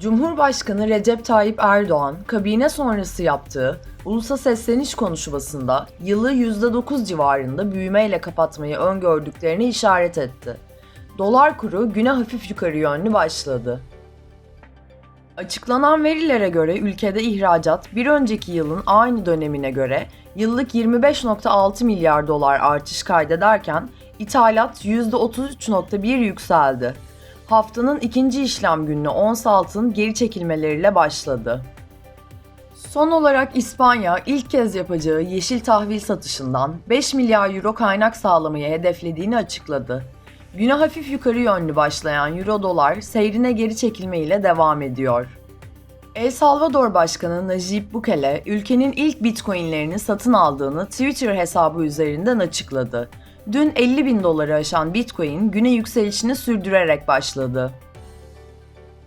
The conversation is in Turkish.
Cumhurbaşkanı Recep Tayyip Erdoğan, kabine sonrası yaptığı ulusa sesleniş konuşmasında yılı %9 civarında büyümeyle kapatmayı öngördüklerini işaret etti. Dolar kuru güne hafif yukarı yönlü başladı. Açıklanan verilere göre ülkede ihracat bir önceki yılın aynı dönemine göre yıllık 25.6 milyar dolar artış kaydederken ithalat %33.1 yükseldi. Haftanın ikinci işlem gününe ons altın geri çekilmeleriyle başladı. Son olarak İspanya ilk kez yapacağı yeşil tahvil satışından 5 milyar euro kaynak sağlamayı hedeflediğini açıkladı. Güne hafif yukarı yönlü başlayan euro dolar seyrine geri çekilmeyle devam ediyor. El Salvador Başkanı Nayib Bukele, ülkenin ilk bitcoinlerini satın aldığını Twitter hesabı üzerinden açıkladı. Dün 50 bin doları aşan bitcoin güne yükselişini sürdürerek başladı.